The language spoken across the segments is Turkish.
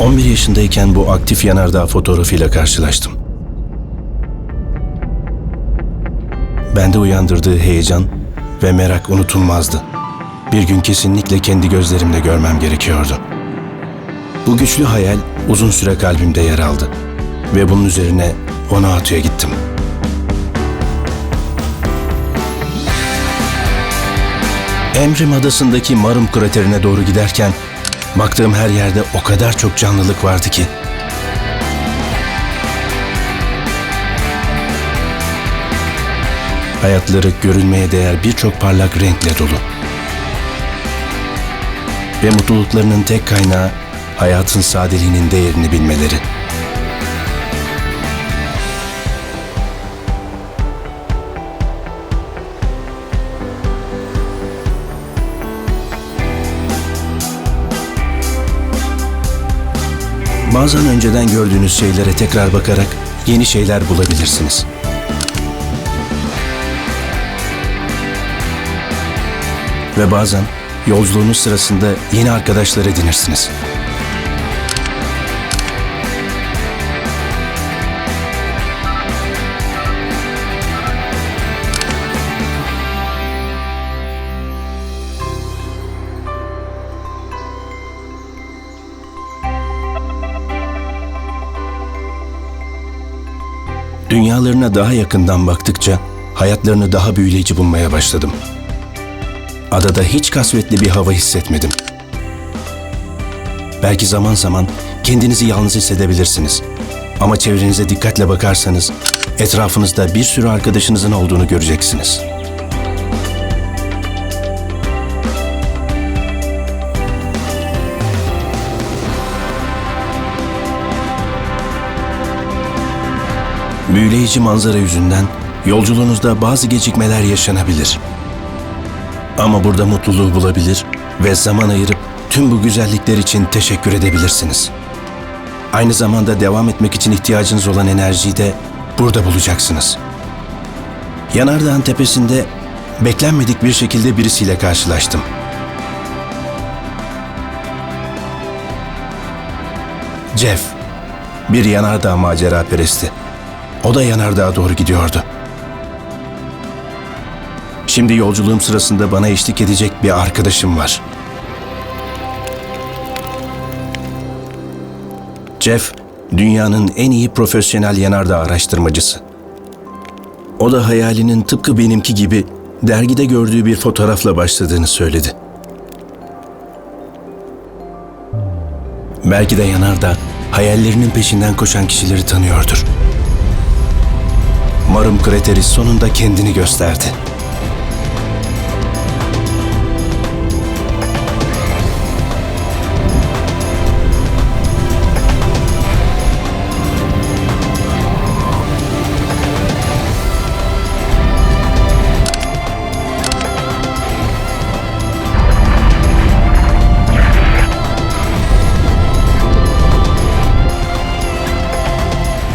11 yaşındayken bu aktif yanardağ fotoğrafıyla karşılaştım. Bende uyandırdığı heyecan ve merak unutulmazdı. Bir gün kesinlikle kendi gözlerimle görmem gerekiyordu. Bu güçlü hayal uzun süre kalbimde yer aldı ve bunun üzerine Onaatu'ya gittim. Emrim Adası'ndaki Marum kraterine doğru giderken baktığım her yerde o kadar çok canlılık vardı ki hayatları görülmeye değer birçok parlak renkle dolu. Ve mutluluklarının tek kaynağı hayatın sadeliğinin değerini bilmeleri. Bazen önceden gördüğünüz şeylere tekrar bakarak yeni şeyler bulabilirsiniz. Ve bazen yolculuğunuz sırasında yeni arkadaşlar edinirsiniz. Dünyalarına daha yakından baktıkça hayatlarını daha büyüleyici bulmaya başladım. Adada hiç kasvetli bir hava hissetmedim. Belki zaman zaman kendinizi yalnız hissedebilirsiniz. Ama çevrenize dikkatle bakarsanız etrafınızda bir sürü arkadaşınızın olduğunu göreceksiniz. Büyüleyici manzara yüzünden yolculuğunuzda bazı gecikmeler yaşanabilir. Ama burada mutluluğu bulabilir ve zaman ayırıp tüm bu güzellikler için teşekkür edebilirsiniz. Aynı zamanda devam etmek için ihtiyacınız olan enerjiyi de burada bulacaksınız. Yanardağın tepesinde beklenmedik bir şekilde birisiyle karşılaştım. Jeff, bir yanardağ macera peresti. O da yanardağa doğru gidiyordu. Şimdi yolculuğum sırasında bana eşlik edecek bir arkadaşım var. Jeff, dünyanın en iyi profesyonel yanardağ araştırmacısı. O da hayalinin tıpkı benimki gibi dergide gördüğü bir fotoğrafla başladığını söyledi. Belki de yanardağ hayallerinin peşinden koşan kişileri tanıyordur. Marum krateri sonunda kendini gösterdi.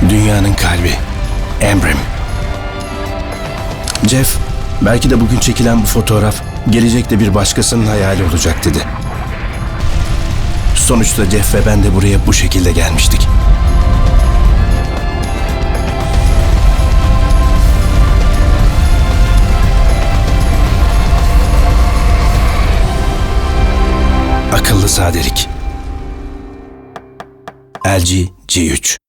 Dünyanın kalbi. Emrim. Jeff, belki de bugün çekilen bu fotoğraf gelecekte bir başkasının hayali olacak dedi. Sonuçta Jeff ve ben de buraya bu şekilde gelmiştik. Akıllı sadelik. LG G3